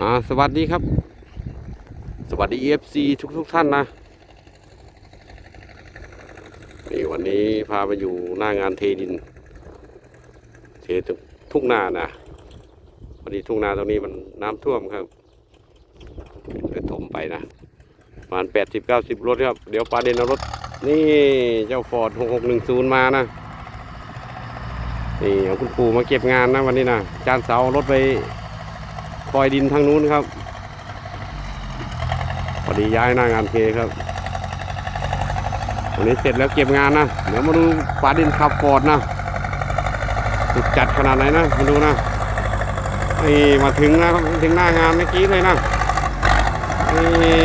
อ่าสวัสดีครับ สวัสดี EFC ทุกทุกท่านนะนี่วันนี้พาไปอยู่หน้างานเทดิน เททุ่งนานะพอดีทุ่งนาตรงนี้มันน้ำท่วมครับเลยถมไปนะประมาณแปดสิบเก้าสิบรถครับ เดี๋ยวปาเดนเอารถ นี่เจ้าฟอร์ดหกหกหนึ่งศูนย์มานะนี่เอาคุณปู่มาเก็บงานนะวันนี้นะจานเสารถไป คอยดินทางนู้นครับพอดีย้ายหน้างานเทครับวันนี้เสร็จแล้วเก็บงานนะ เดี๋ยวมาดูปาดินขับฟอร์ดนะสุดจัดขนาดไหนนะมาดูนะนี่มาถึงนะถึงหน้างานเมื่อกี้เลยนะนี่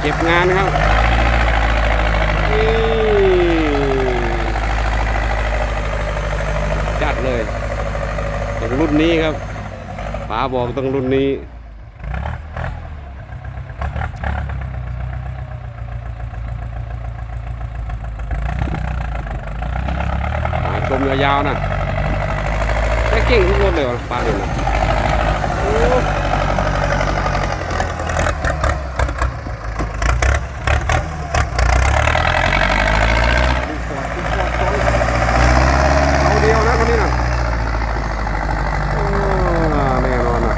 เก็บงานนะครับนี่จัดเลยรุ่นนี้ครับ ป๋าบอกต้องรุ่นนี้มาชมยาวๆนะแค่เก่งทุกรถเลยวะป๋าเนี่ยนะโอ้เอาเดียวนะคนนี้นะโอ้แน่นอนนะ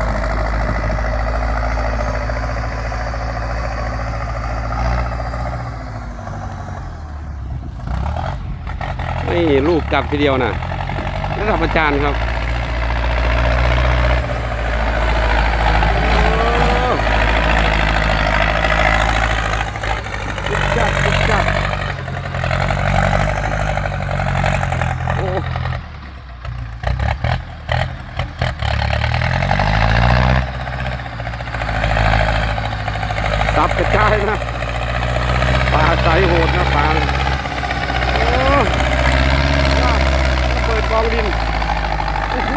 นี่ลู กลับทีเดียวนะระดับอาจารย์ครับโอ้จัดจัดโอ้สับกระจายนะปลาใสโหดนะปลาโอ้เปิดกองดินโอ้โห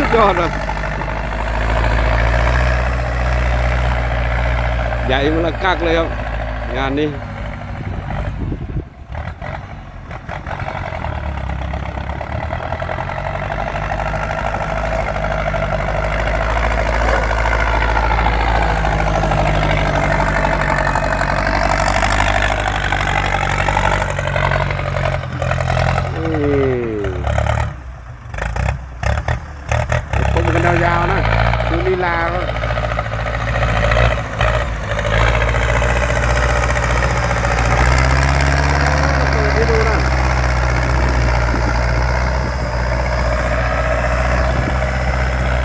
สุด ยอดเลยใหญ่มันละกักเลยครับ งานนี้ อืมชมกันยาวๆนะดูลีลาก็เปิดให้ดูนะ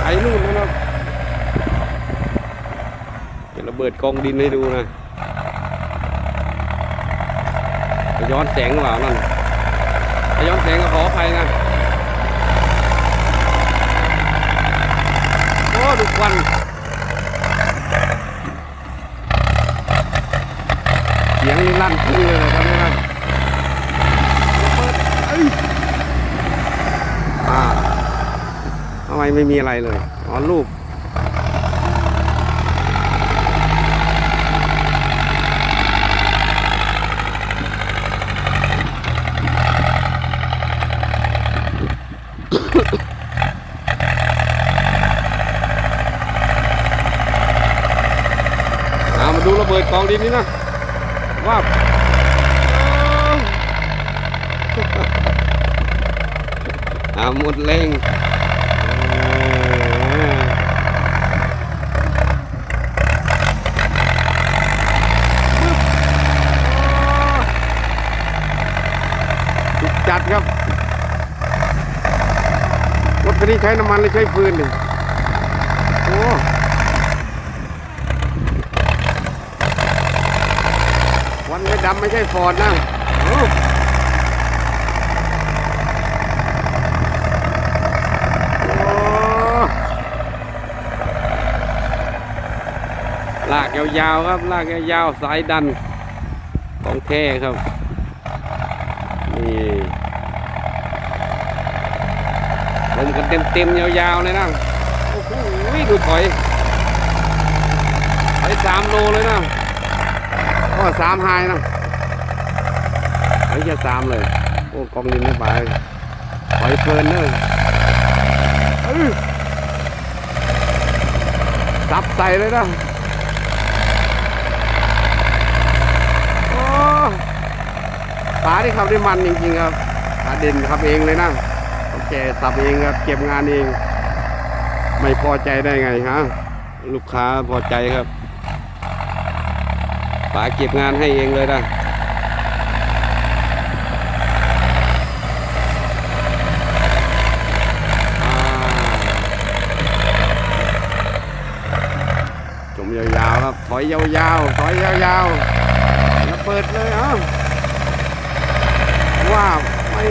ไอ้นู่นนะครับ ปิดกองดินให้ดูนะย้อนแสงหรือเปล่านั่นย้อนแสงก็ขออภัยนะโอ้ดูควันเสียงนี่ลั่นทุ่งเลยตอนนี้นะเอ้ยอ่าทำไมไม่มีอะไรเลยอ๋อรูป เอามาดูระเบิด กองดินนี่นะว้าวอาหมดแรงสุดจัดครับ รถคันนี้ใช้น้ำมันหรือใช้ฟืนนี่โอ้ วันไม่ ดำไม่ใช่ฟอร์ดนะโอ้โอ้ลากยาวๆครับ ลากยาวๆสายดัน ของแท้ครับ นี่ลมกันเต็มๆยาวๆเลยนะ โอ้โหดูถอยถอยสามโลเลยนะก็สามไฮนะ แค่สามเลย โอ้กองดินไม่ไปถอยเพลินเนอะเอ้ยซับใส่เลยนะปลาที่ขับได้มันจริงๆครับปลาเด่นขับเองเลยนะโอเคสับเองครับ เก็บงานเอง ไม่พอใจได้ไงฮะ ลูกค้าพอใจครับป๋าเก็บงานให้เองเลยนะอ่าจมยาวๆ ครับถอยยาวๆถอยยาวๆแล้วเปิดเลยเอ้าว่าไม่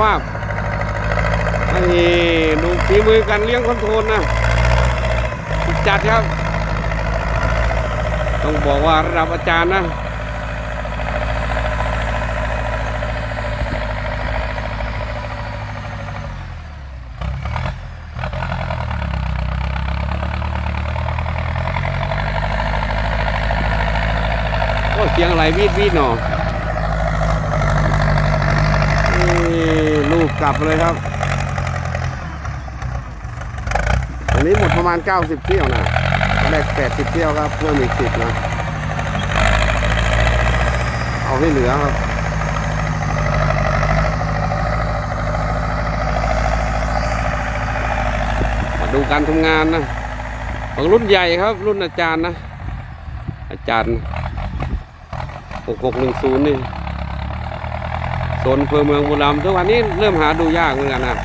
ว่าไอ้ดูฝีมือ การเลี้ยงคอนโทรลนะจัดครับ ต้องบอกว่าระดับอาจารย์นะโอ้เสียงอะไรวีดวีดหนอนี่ลูกกลับเลยครับ อันนี้หมดประมาณ 90 เที่ยวนะแรก80 เที่ยวครับ เพิ่มอีก 10 นะ เอาให้เหลือครับมาดูการทำงานนะ ของรุ่นใหญ่ครับ รุ่นอาจารย์นะ อาจารย์ 6610 นี่โซนอำเภอเมืองบุรีรัมย์ทุกวันนี้เริ่มหาดูยากเหมือนกันนะ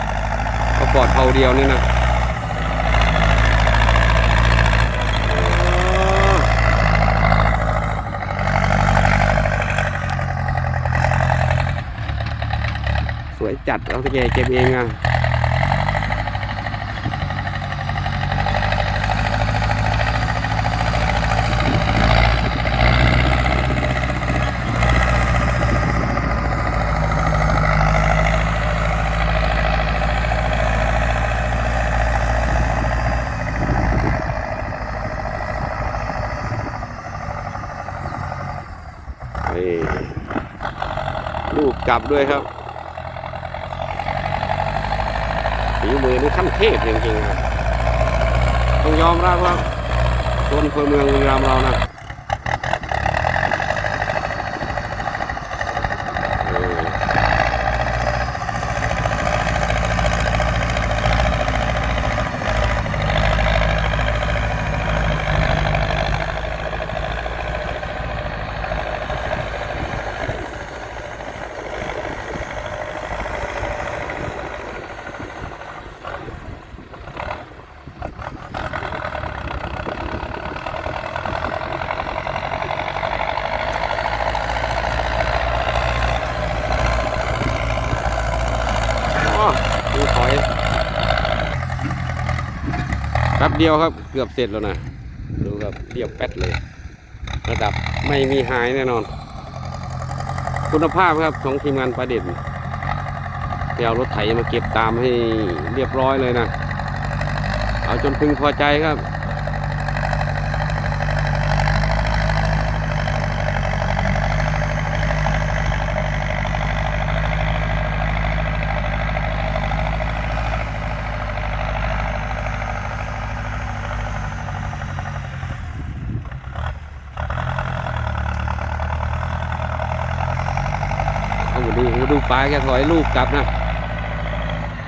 ประกอดเท่าเดียวนี่นะ สวยจัดเอาตะแกเก็บเองอะลูกกลับด้วยครับ ฝีมือนี่ขั้นเทพจริงๆครับต้องยอมรับว่าคนพลเภอเมืองบุรีรัมเรานะเออ อ๋อดูถอยแป๊บ เดียวครับ เกือบเสร็จแล้วนะดูครับเรียบแป๊ดเลย ระดับไม่มีหายแน่นอน คุณภาพครับของทีมงานประเด็นเดี๋ยวเอารถไถมาเก็บตามให้เรียบร้อยเลยนะ เอาจนพึงพอใจครับ เอามาดูมาดูป ลาแกถอยลูกกลับนะ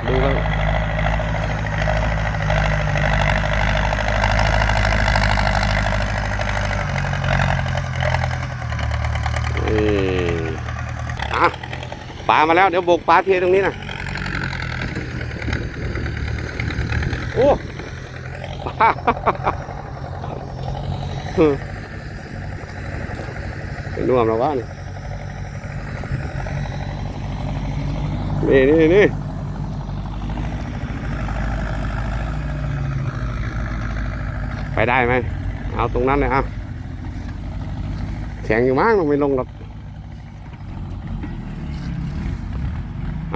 ดูครับเอออะปลามาแล้ว เดี๋ยวโบกปลาเทตรงนี้นะโอ้ปลาเป็นน่วมแล้ววะนี่ นี่นี่นี่ไปได้ไหม เอาตรงนั้นเลยอะแข็งอยู่มากมันไม่ลงหรอก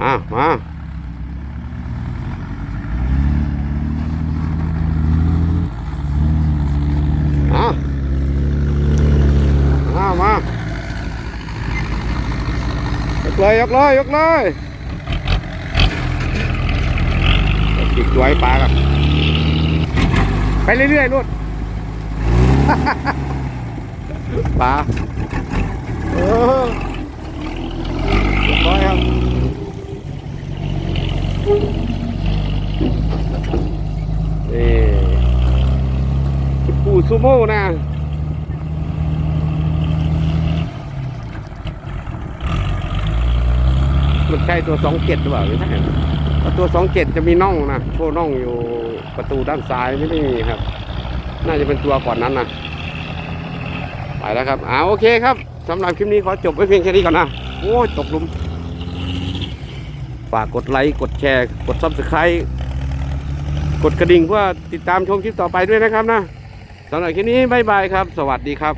อะมาเลยยกเลยยกเลย จิกตัวให้ปลากันไปเรื่อยๆลูกปลาเออเรียบร้อยครับนี่คุณปู่ซูโม่นะมันใช่ตัวสองเจ็ดหรือเปล่าไม่ใช่เพราะ ตัวสองเจ็ดจะมีน่องนะโชว์น่องอยู่ประตูด้านซ้ายไม่ได้มีครับ น่าจะเป็นตัวก่อนนั้นนะไปแล้วครับอ่าโอเคครับสำหรับคลิปนี้ขอจบไว้เพียงแค่นี้ก่อนนะโอ้ยตกหลุมฝากกดไลค์กดแชร์ กดซับสไครต์กดกระดิ่งเพื่อติดตามชมคลิปต่อไปด้วยนะครับนะสำหรับคลิปนี้บ๊ายบายครับ สวัสดีครับ